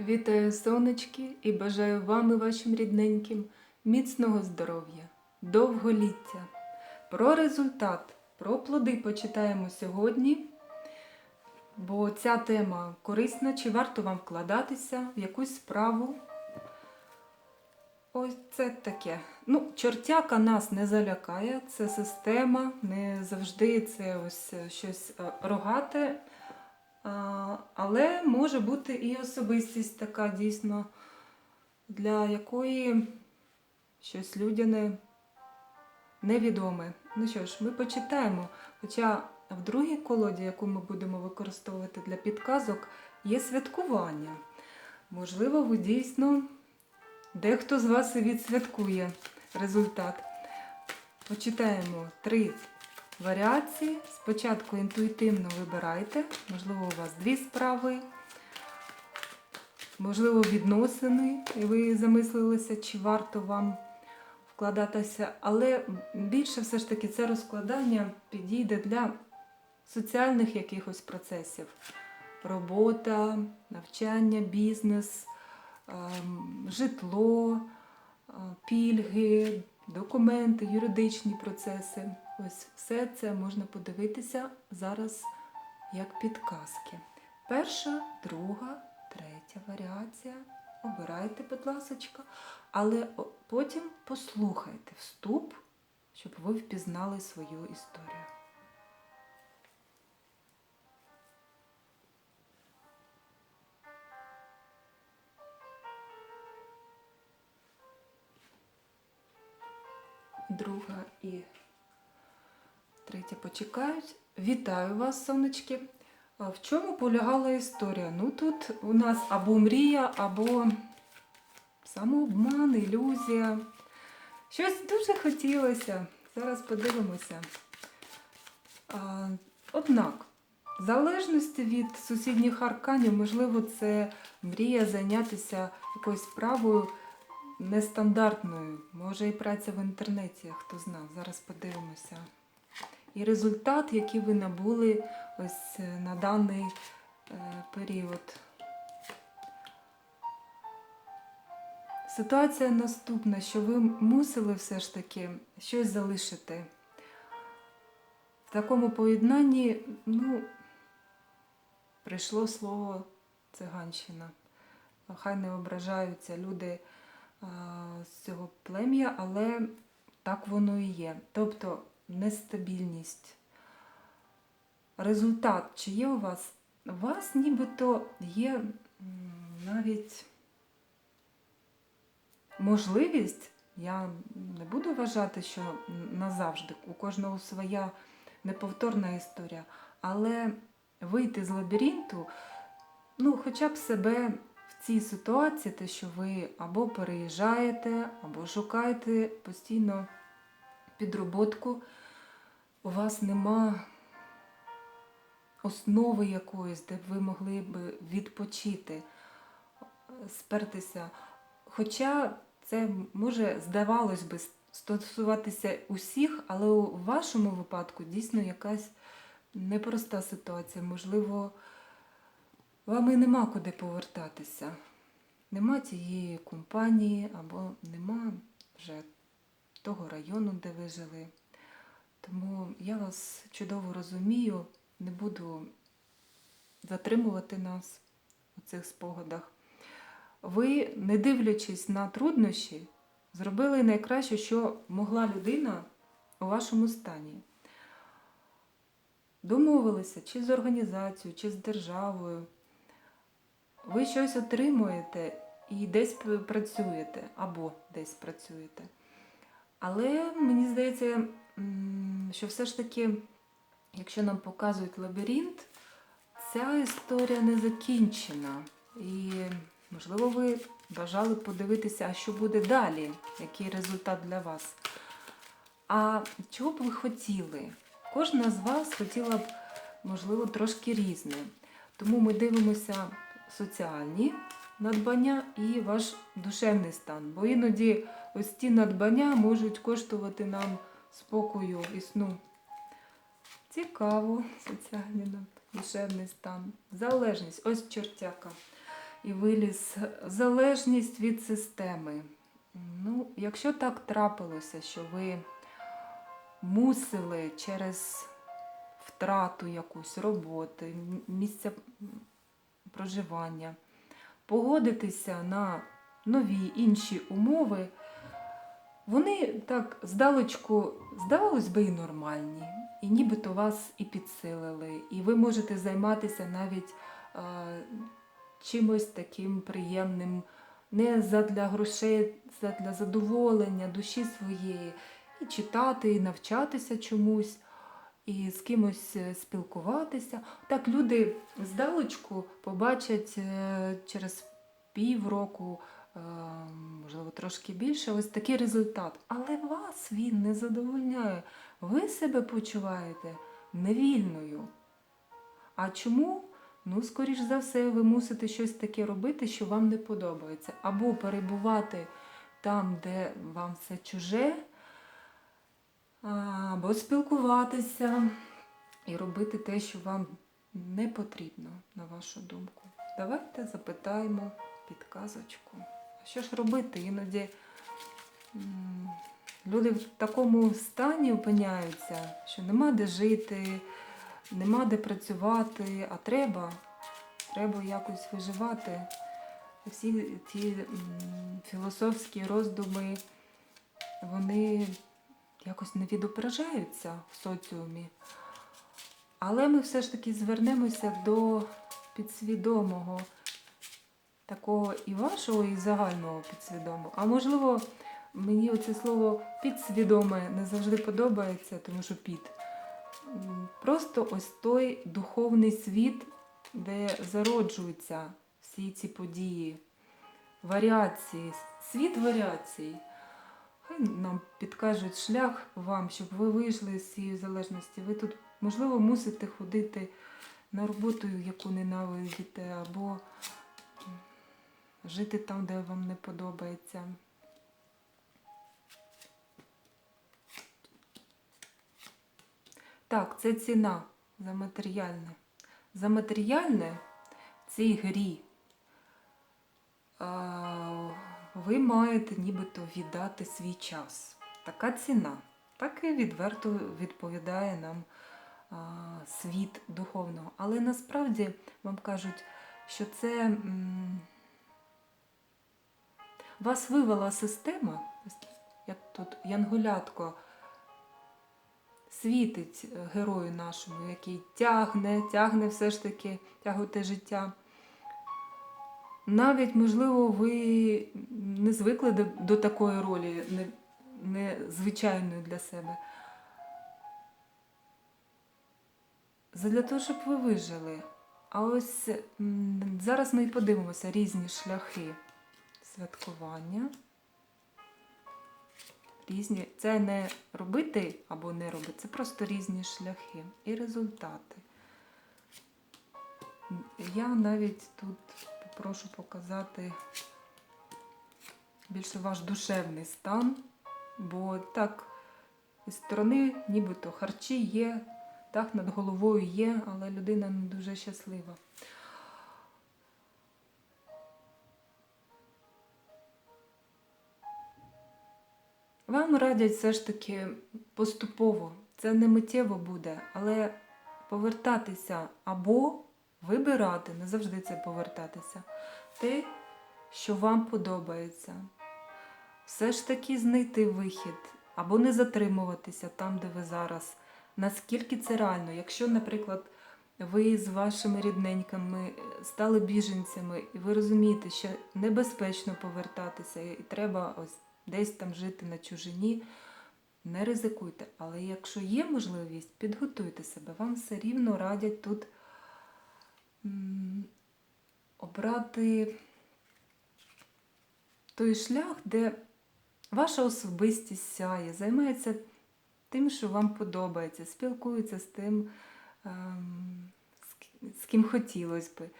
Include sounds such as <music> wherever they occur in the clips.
Вітаю сонечки і бажаю вам і вашим рідненьким міцного здоров'я, довголіття. Про результат, про плоди почитаємо сьогодні, бо ця тема корисна, чи варто вам вкладатися в якусь справу. Ось це таке. Ну, чортяка нас не залякає, це система, не завжди це ось щось е, рогате. Але може бути і особистість така дійсно, для якої щось людяне невідоме. Ну що ж, ми почитаємо. Хоча в другій колоді, яку ми будемо використовувати для підказок, є святкування. Можливо, ви дійсно дехто з вас і відсвяткує результат. Почитаємо три варіації. Спочатку інтуїтивно вибирайте, можливо, у вас дві справи, можливо, відносини, і ви замислилися, чи варто вам вкладатися. Але більше все ж таки це розкладання підійде для соціальних якихось процесів. Робота, навчання, бізнес, ем, житло, е, пільги, документи, юридичні процеси. Ось все це можна подивитися зараз як підказки. Перша, друга, третя варіація. Обирайте, будь ласочка, але потім послухайте вступ, щоб ви впізнали свою історію. Друга і третя почекають. Вітаю вас, сонечки. В чому полягала історія? Ну тут у нас або мрія, або самообман, ілюзія. Щось дуже хотілося. Зараз подивимося. Однак, в залежності від сусідніх арканів, можливо, це мрія зайнятися якоюсь справою нестандартною. Може і праця в інтернеті, хто знав. Зараз подивимося. І результат, який ви набули ось е, на даний е, період. Ситуація наступна, що ви мусили все ж таки щось залишити. В такому поєднанні, ну, прийшло слово циганщина. Хай не ображаються люди а, з цього плем'я, але так воно і є. Тобто нестабільність. Результат, чи є у вас? У вас нібито є навіть можливість, я не буду вважати, що назавжди у кожного своя неповторна історія, але вийти з лабіринту, ну, хоча б себе в цій ситуації, те, що ви або переїжджаєте, або шукаєте постійно підроботку, у вас нема основи якоїсь, де б ви могли б відпочити, спертися. Хоча це може, здавалось би, стосуватися усіх, але у вашому випадку дійсно якась непроста ситуація. Можливо, вам і нема куди повертатися. Нема тієї компанії або нема вже того району, де ви жили. Тому я вас чудово розумію, не буду затримувати нас у цих спогадах. Ви, не дивлячись на труднощі, зробили найкраще, що могла людина у вашому стані. Домовилися чи з організацією, чи з державою. Ви щось отримуєте і десь працюєте, або десь працюєте. Але мені здається, що все ж таки, якщо нам показують лабіринт, ця історія не закінчена. І, можливо, ви бажали подивитися, а що буде далі, який результат для вас. А чого б ви хотіли? Кожна з вас хотіла б, можливо, трошки різне. Тому ми дивимося соціальні надбання і ваш душевний стан. Бо іноді ось ці надбання можуть коштувати нам спокою і сну. Цікаво, соціальний душевний стан. Залежність. Ось чортяка. і виліз залежність від системи. Ну, якщо так трапилося, що ви мусили через втрату якусь роботи, місця проживання, погодитися на нові інші умови, вони так здалечку, здавалось би, і нормальні, і нібито вас і підсилили, і ви можете займатися навіть е, чимось таким приємним, не задля грошей, задля задоволення душі своєї, і читати, і навчатися чомусь, і з кимось е, спілкуватися. Так люди здалечку побачать е, через півроку, можливо, трошки більше, ось такий результат. Але вас він не задовольняє. Ви себе почуваєте невільною. А чому? Ну, скоріш за все, ви мусите щось таке робити, що вам не подобається. Або перебувати там, де вам все чуже, або спілкуватися і робити те, що вам не потрібно, на вашу думку. Давайте запитаємо підказочку. Що ж робити? Іноді люди в такому стані опиняються, що нема де жити, нема де працювати, а треба, треба якось виживати. Всі м, філософські роздуми, вони якось не відображаються в соціумі. Але ми все ж таки звернемося до підсвідомого, такого і вашого, і загального підсвідомого. А можливо, мені оце слово підсвідоме не завжди подобається, тому що під. Просто ось той духовний світ, де зароджуються всі ці події, варіації, світ варіацій. Хай нам підкажуть шлях вам, щоб ви вийшли з цієї залежності. Ви тут, можливо, мусите ходити на роботу, яку ненавидите, або жити там, де вам не подобається. Так, це ціна за матеріальне. За матеріальне в цій грі ви маєте нібито віддати свій час. Така ціна. Так і відверто відповідає нам світ духовного. Але насправді вам кажуть, що це вас вивела система, як тут янголятко світить е, герою нашому, який тягне, тягне все ж таки, тягує життя. Навіть, можливо, ви не звикли до, до такої ролі, не, для себе. Задля того, щоб ви вижили. А ось зараз ми і подивимося різні шляхи святкування. Різні. Це не робити або не робити, це просто різні шляхи і результати. Я навіть тут попрошу показати більше ваш душевний стан, бо так, зі сторони нібито харчі є, дах над головою є, але людина не дуже щаслива. Вам радять все ж таки поступово. Це не миттєво буде, але повертатися або вибирати, не завжди це повертатися, те, що вам подобається. Все ж таки знайти вихід, або не затримуватися там, де ви зараз. Наскільки це реально? Якщо, наприклад, ви з вашими рідненькими стали біженцями, і ви розумієте, що небезпечно повертатися, і треба ось десь там жити на чужині, не ризикуйте. Але якщо є можливість, підготуйте себе. Вам все рівно радять тут обрати той шлях, де ваша особистість сяє, займається тим, що вам подобається, спілкується з тим, ем, з ки- з ким хотілося би.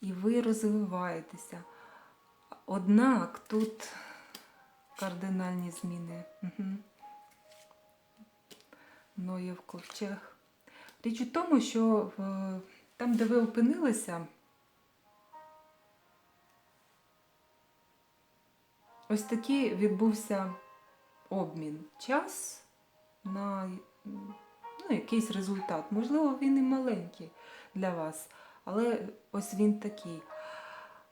І ви розвиваєтеся. Однак тут кардинальні зміни. Угу. Ноєв ковчег. Річ у тому, що в, там, де ви опинилися, ось такий відбувся обмін час на ну, якийсь результат. Можливо, він і маленький для вас, але ось він такий.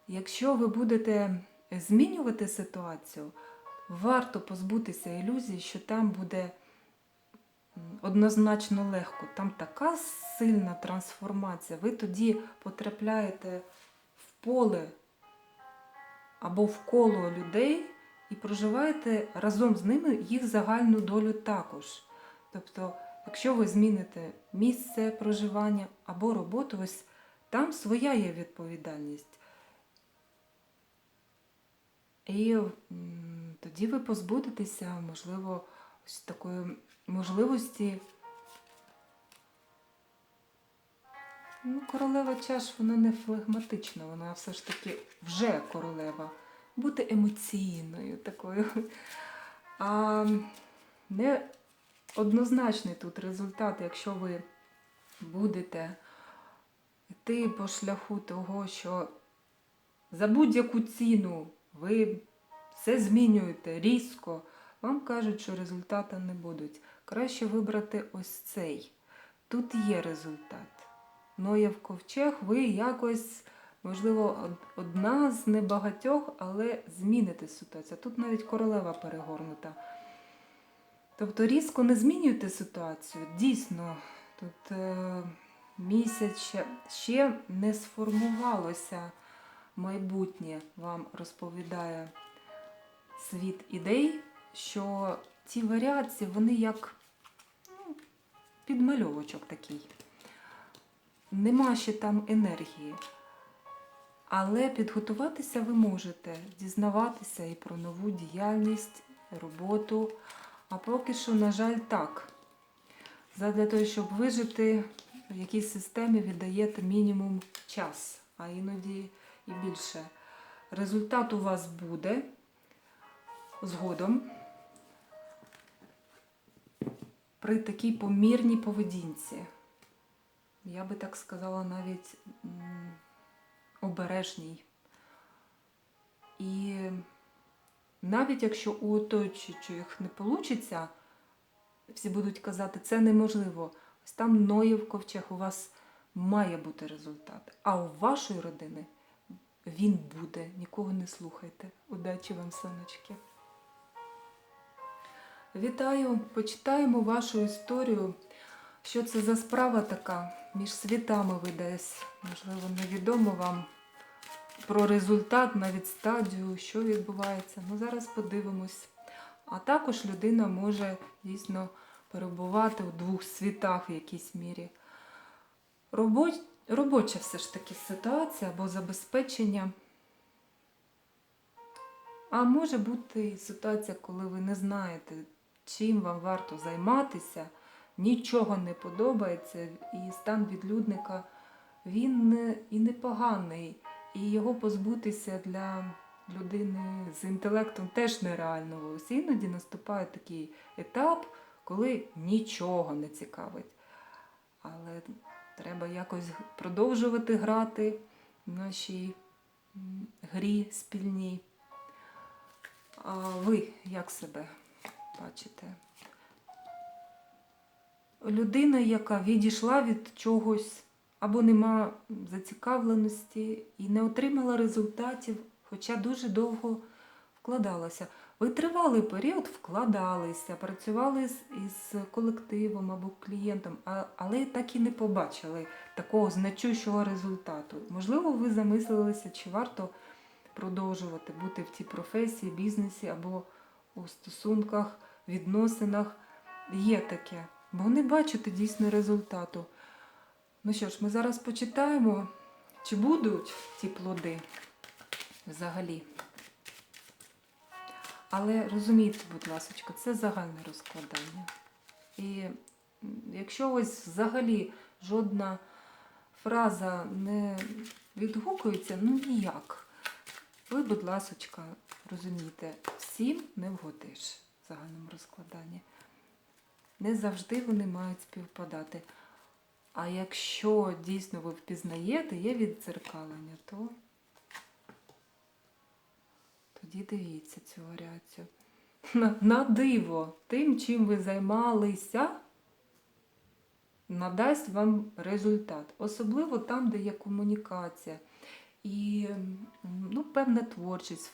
Якщо ви будете змінювати ситуацію, варто позбутися ілюзії, що там буде однозначно легко. Там така сильна трансформація. Ви тоді потрапляєте в поле або в коло людей і проживаєте разом з ними їх загальну долю також. Тобто, якщо ви зміните місце проживання або роботу, ось там своя є відповідальність. І тоді ви позбудетеся, можливо, ось такої можливості. Ну, королева чаш, вона не флегматична, вона все ж таки вже королева. Бути емоційною такою. А не однозначний тут результат, якщо ви будете йти по шляху того, що за будь-яку ціну ви все змінюєте різко, вам кажуть, що результати не будуть. Краще вибрати ось цей. Тут є результат. Ноєв ковчег, ви якось, можливо, одна з небагатьох, але зміните ситуацію. Тут навіть королева перегорнута. Тобто різко не змінюйте ситуацію. Дійсно, тут е, місяць ще не сформувалося майбутнє, вам розповідає світ ідей, що ці варіації, вони як ну, підмальовочок такий. Нема ще там енергії. Але підготуватися ви можете, дізнаватися і про нову діяльність, роботу. А поки що, на жаль, так. Задля того, щоб вижити в якійсь системі, віддаєте мінімум час, а іноді і більше. Результат у вас буде згодом при такій помірній поведінці. Я би так сказала, навіть обережній. І навіть якщо у оточуючих не вийде, всі будуть казати, це неможливо. Ось там Ноєв ковчег, у вас має бути результат. А у вашої родини він буде. Нікого не слухайте. Удачі вам, сонечки. Вітаю! Почитаємо вашу історію. Що це за справа така? Між світами ви десь, можливо, невідомо вам про результат, навіть стадію, що відбувається. Ну, зараз подивимось. А також людина може дійсно перебувати у двох світах в якійсь мірі. Робоч... Робоча все ж таки ситуація або забезпечення. А може бути ситуація, коли ви не знаєте, чим вам варто займатися, нічого не подобається, і стан відлюдника він і непоганий, і його позбутися для людини з інтелектом теж нереально. Ось іноді наступає такий етап, коли нічого не цікавить. Але треба якось продовжувати грати в нашій грі спільній. А ви як себе бачите? Людина, яка відійшла від чогось або нема зацікавленості і не отримала результатів, хоча дуже довго вкладалася. Ви тривалий період вкладалися, працювали із колективом або клієнтом, але так і не побачили такого значущого результату. Можливо, ви замислилися, чи варто продовжувати бути в цій професії, бізнесі або у стосунках, відносинах. Є таке, бо не бачите дійсно результату. Ну що ж, ми зараз почитаємо, чи будуть ці плоди взагалі. Але розумійте, будь ласка, це загальне розкладання. І якщо ось взагалі жодна фраза не відгукується, ну ніяк. Ви, будь ласочка, розумієте, всім не вгодиш в загальному розкладанні. Не завжди вони мають співпадати. А якщо дійсно ви впізнаєте, є віддзеркалення, то тоді дивіться цю варіацію. На, на диво, тим, чим ви займалися, надасть вам результат. Особливо там, де є комунікація і ну, певна творчість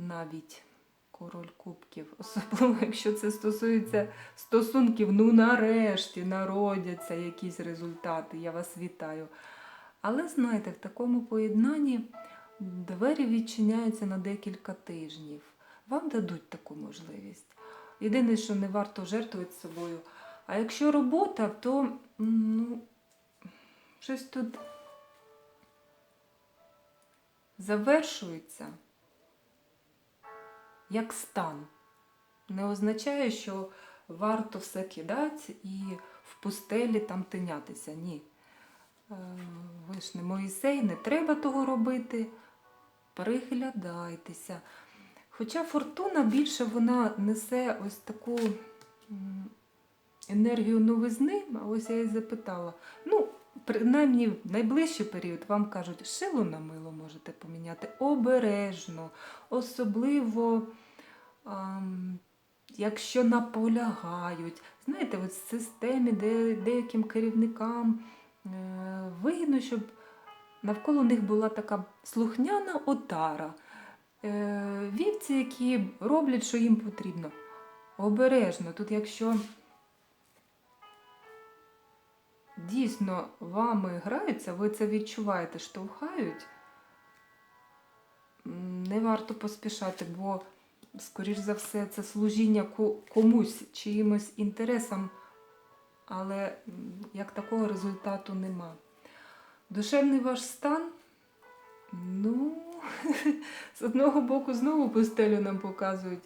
навіть король кубків. Особливо, якщо це стосується стосунків, ну нарешті народяться якісь результати. Я вас вітаю. Але знаєте, в такому поєднанні двері відчиняються на декілька тижнів. Вам дадуть таку можливість. Єдине, що не варто жертвувати собою. А якщо робота, то ну, щось тут завершується як стан. Не означає, що варто все кидати і в пустелі там тинятися. Ні. Е, Ви ж не Моїсей, не треба того робити. Приглядайтеся. Хоча фортуна більше вона несе ось таку енергію новизни, а ось я і запитала. Ну, принаймні в найближчий період вам кажуть, шило на мило можете поміняти обережно, особливо. ам, Якщо наполягають, знаєте, от в системі, де деяким керівникам е, вигідно, щоб навколо них була така слухняна отара. Е, вівці, які роблять, що їм потрібно. Обережно. Тут, якщо дійсно вами граються, ви це відчуваєте, штовхають, не варто поспішати, бо, скоріш за все, це служіння комусь, чиїмось інтересам, але як такого результату нема. Душевний ваш стан, ну, <laughs> з одного боку знову постелю нам показують,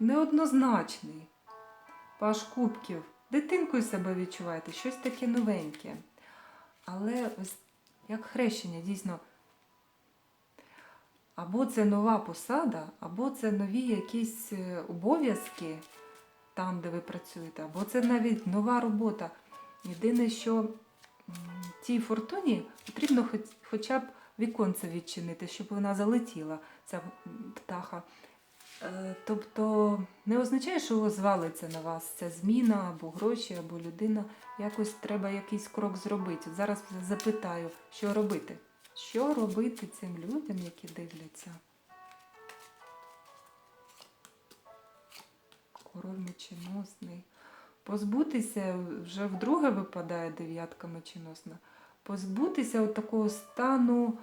неоднозначний. Паш кубків. Дитинкою себе відчуваєте, щось таке новеньке. Але ось як хрещення, дійсно, або це нова посада, або це нові якісь е, обов'язки там, де ви працюєте, або це навіть нова робота. Єдине, що тій фортуні потрібно хоч, хоча б віконце відчинити, щоб вона залетіла, ця птаха. Е, Тобто не означає, що звалиться на вас ця зміна або гроші, або людина. Якось треба якийсь крок зробити. От Зараз запитаю, що робити. Що робити цим людям, які дивляться? Король меченосний. Позбутися, вже вдруге випадає дев'ятка меченосна. Позбутися от такого стану,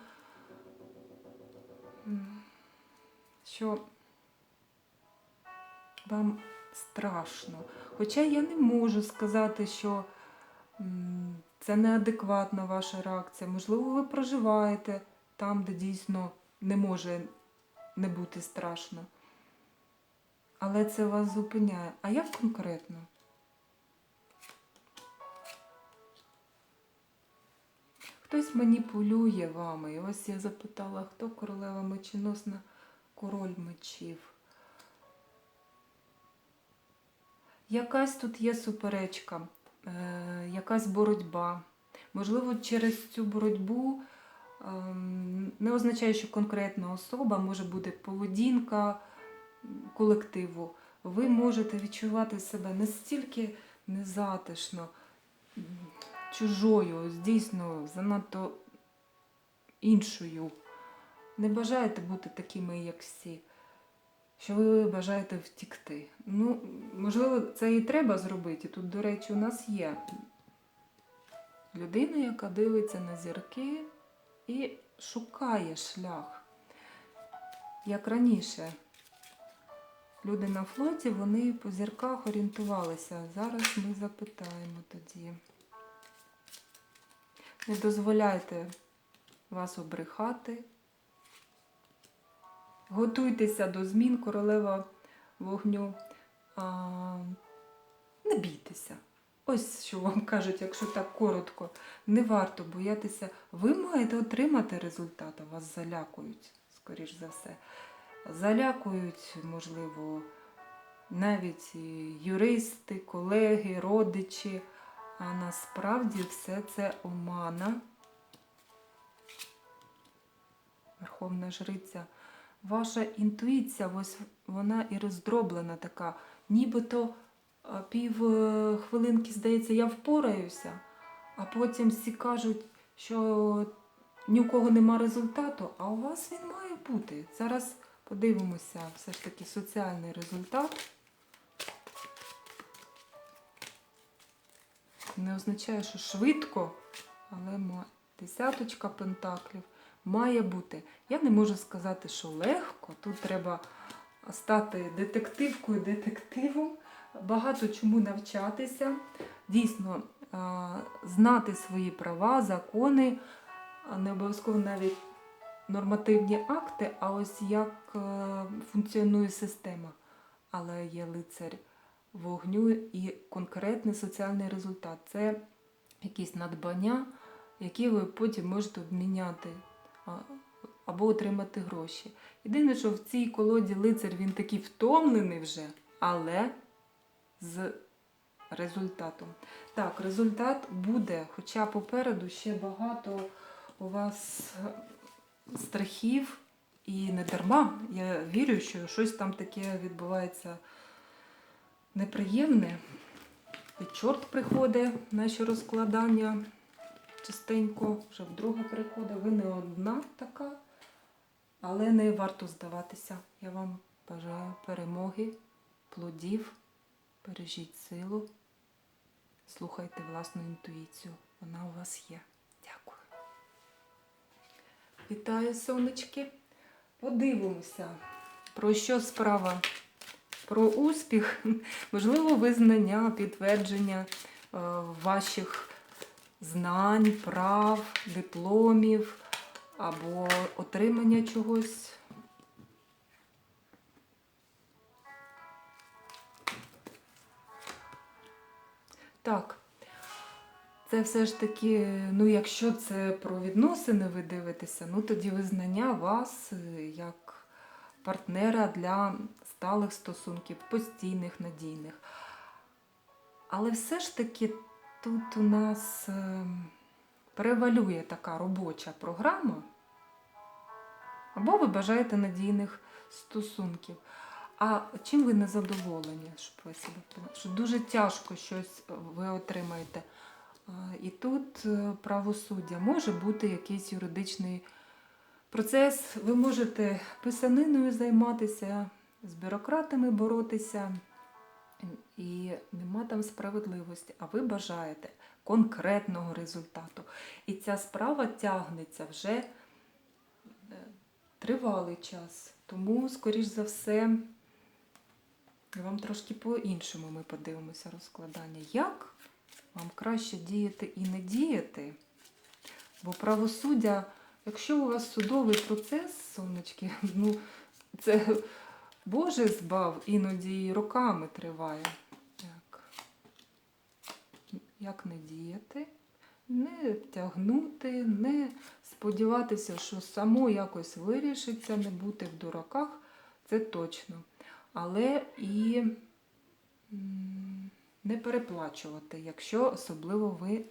що вам страшно. Хоча я не можу сказати, що це неадекватна ваша реакція. Можливо, ви проживаєте там, де дійсно не може не бути страшно. Але це вас зупиняє. А як конкретно? Хтось маніпулює вами. І ось я запитала, хто королева меченосна, король мечів. Якась тут є суперечка, е, якась боротьба. Можливо, через цю боротьбу ем, не означає, що конкретна особа може бути поведінка колективу. Ви можете відчувати себе настільки незатишно, чужою, дійсно занадто іншою. Не бажаєте бути такими, як всі що ви бажаєте втікти. Ну, можливо, це і треба зробити. Тут, до речі, у нас є людина, яка дивиться на зірки і шукає шлях. Як раніше, люди на флоті, вони по зірках орієнтувалися. Зараз ми запитаємо тоді. Не дозволяйте вас обрехати. Готуйтеся до змін королева вогню. А, не бійтеся. Ось що вам кажуть, якщо так коротко, не варто боятися. Ви маєте отримати результат, вас залякують, скоріш за все. Залякують, можливо, навіть юристи, колеги, родичі. А насправді все це омана. Верховна жриця ваша інтуїція, ось вона і роздроблена така, нібито пів е, хвилинки, здається, я впораюся, а потім всі кажуть, що ні у кого нема результату, а у вас він має бути. Зараз подивимося все ж таки соціальний результат. Не означає, що швидко, але десяточка пентаклів має бути. Я не можу сказати, що легко. Тут треба стати детективкою, детективом, багато чому навчатися. Дійсно, знати свої права, закони, не обов'язково навіть нормативні акти, а ось як е, функціонує система. Але є лицар вогню і конкретний соціальний результат. Це якісь надбання, які ви потім можете обміняти або отримати гроші. Єдине, що в цій колоді лицар він такий втомлений вже, але з результатом. Так, результат буде, хоча попереду ще багато у вас страхів і не дарма. Я вірю, що щось там таке відбувається неприємне. І чорт приходить наші розкладання частенько, вже вдруге приходить. Ви не одна така, але не варто здаватися. Я вам бажаю перемоги, плодів, бережіть силу, слухайте власну інтуїцію. Вона у вас є. Дякую. Вітаю, сонечки. Подивимося, про що справа. Про успіх, <laughs> можливо, визнання, підтвердження е, ваших знань, прав, дипломів або отримання чогось. Так, це все ж таки, ну, якщо це про відносини ви дивитеся, ну тоді визнання вас е, як партнера для сталих стосунків, постійних, надійних. Але все ж таки тут у нас е, превалює така робоча програма, або ви бажаєте надійних стосунків. А чим ви не задоволені, щоб ви себе? Що дуже тяжко щось ви отримаєте. І тут е, правосуддя може бути якийсь юридичний процес. Ви можете писаниною займатися, з бюрократами боротися, і нема там справедливості, а ви бажаєте конкретного результату. І ця справа тягнеться вже е, тривалий час. Тому, скоріш за все, вам трошки по-іншому ми подивимося розкладання. Як вам краще діяти і не діяти? Бо правосуддя, якщо у вас судовий процес, сонечки, <laughs> ну це Боже збав, іноді і роками триває. Як, як не діяти, не тягнути, не сподіватися, що само якось вирішиться, не бути в дураках, це точно. Але і не переплачувати, якщо особливо ви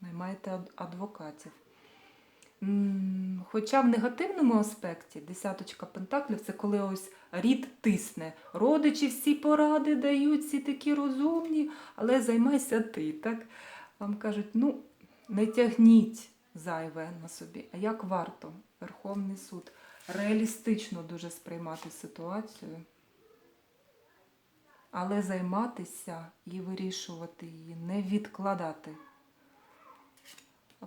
наймаєте ад- адвокатів. Хоча в негативному аспекті десяточка пентаклів це коли ось рід тисне. Родичі всі поради дають, всі такі розумні, але займайся ти. Так? Вам кажуть, ну, не тягніть зайве на собі. А як варто Верховний суд реалістично дуже сприймати ситуацію, але займатися і вирішувати її, не відкладати.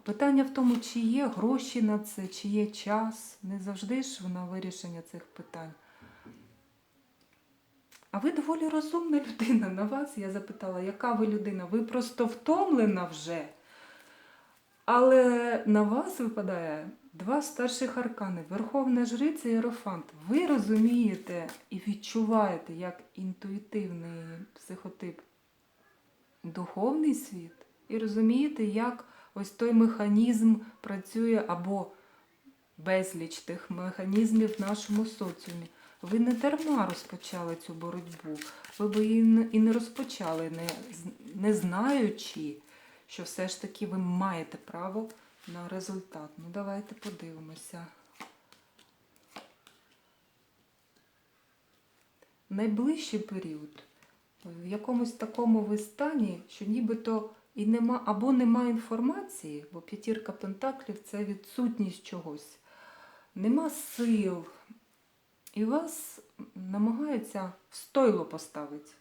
Питання в тому, чи є гроші на це, чи є час. Не завжди ж на вирішення цих питань. А ви доволі розумна людина. На вас я запитала, яка ви людина? Ви просто втомлена вже. Але на вас випадає два старших аркани Верховна Жриця і Єрофант. Ви розумієте і відчуваєте, як інтуїтивний психотип духовний світ, і розумієте, як ось той механізм працює або безліч тих механізмів в нашому соціумі. Ви не дарма розпочали цю боротьбу. Ви б її і не розпочали, не, не знаючи, що все ж таки ви маєте право на результат. Ну, давайте подивимося. найближчий період в якомусь такому ви стані, що нібито і нема або нема інформації, бо п'ятірка пентаклів це відсутність чогось, нема сил, і вас намагаються стойло поставити.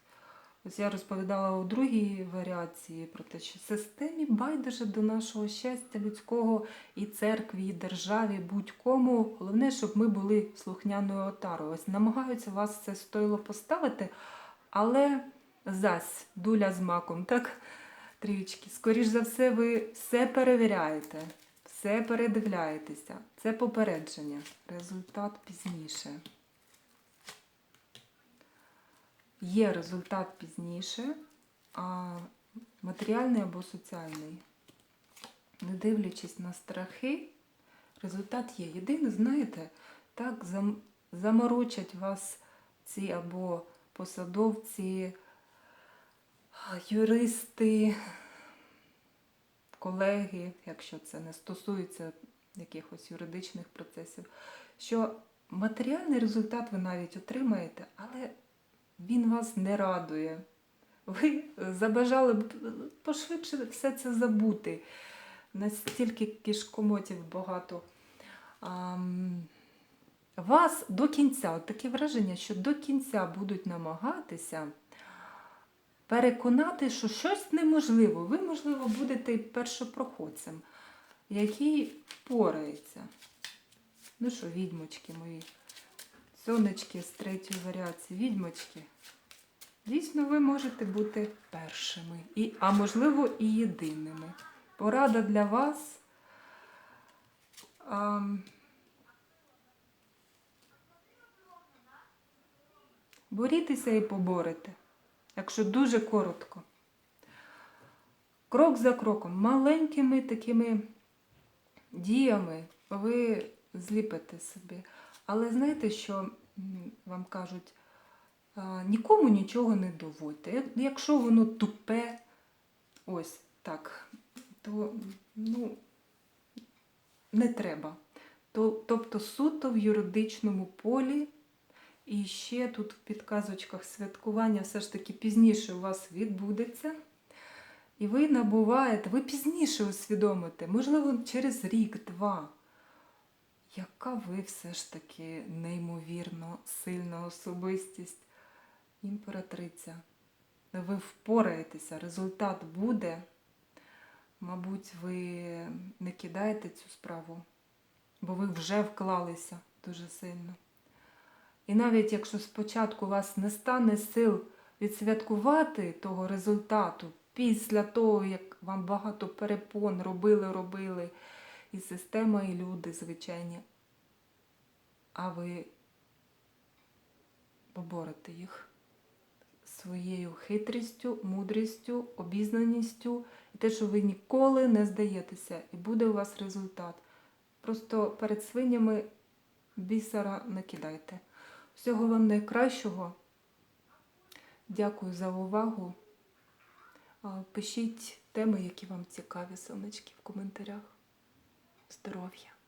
Ось я розповідала у другій варіації про те, що системі байдуже до нашого щастя людського і церкві, і державі, будь-кому. Головне, щоб ми були слухняною отарою. Ось намагаються вас це стойло поставити, але зась дуля з маком, так? Трічки, скоріш за все, ви все перевіряєте, все передивляєтеся. Це попередження. Результат пізніше. Є результат пізніше, а матеріальний або соціальний. Не дивлячись на страхи, результат є. Єдине, знаєте, так заморочать вас ці або посадовці, юристи, колеги, якщо це не стосується якихось юридичних процесів, що матеріальний результат ви навіть отримаєте, але він вас не радує. Ви забажали б пошвидше все це забути. Настільки кішкомотів багато. Ам, Вас до кінця, от таке враження, що до кінця будуть намагатися переконати, що щось неможливо. Ви, можливо, будете першопроходцем, який впорається. Ну що, відьмочки мої, сонечки з третьої варіації, відьмочки. Дійсно, ви можете бути першими, і, а можливо, і єдиними. Порада для вас. А, борітеся і поборете, якщо дуже коротко. Крок за кроком, маленькими такими діями ви зліпите собі. Але знаєте, що вам кажуть, нікому нічого не доводьте. Якщо воно тупе, ось так, то ну, не треба. Тобто суто в юридичному полі. І ще тут в підказочках святкування все ж таки пізніше у вас відбудеться. І ви набуваєте, ви пізніше усвідомите, можливо, через рік-два, яка ви все ж таки неймовірно сильна особистість, імператриця. Ви впораєтеся, результат буде. Мабуть, ви не кидаєте цю справу, бо ви вже вклалися дуже сильно. І навіть якщо спочатку у вас не стане сил відсвяткувати того результату після того, як вам багато перепон робили, робили, і система, і люди звичайні, а ви поборете їх своєю хитрістю, мудрістю, обізнаністю, і те, що ви ніколи не здаєтеся, і буде у вас результат. Просто перед свинями бісера не кидайте. Всього вам найкращого. Дякую за увагу. Пишіть теми, які вам цікаві, сонечки, в коментарях. Здоров'я!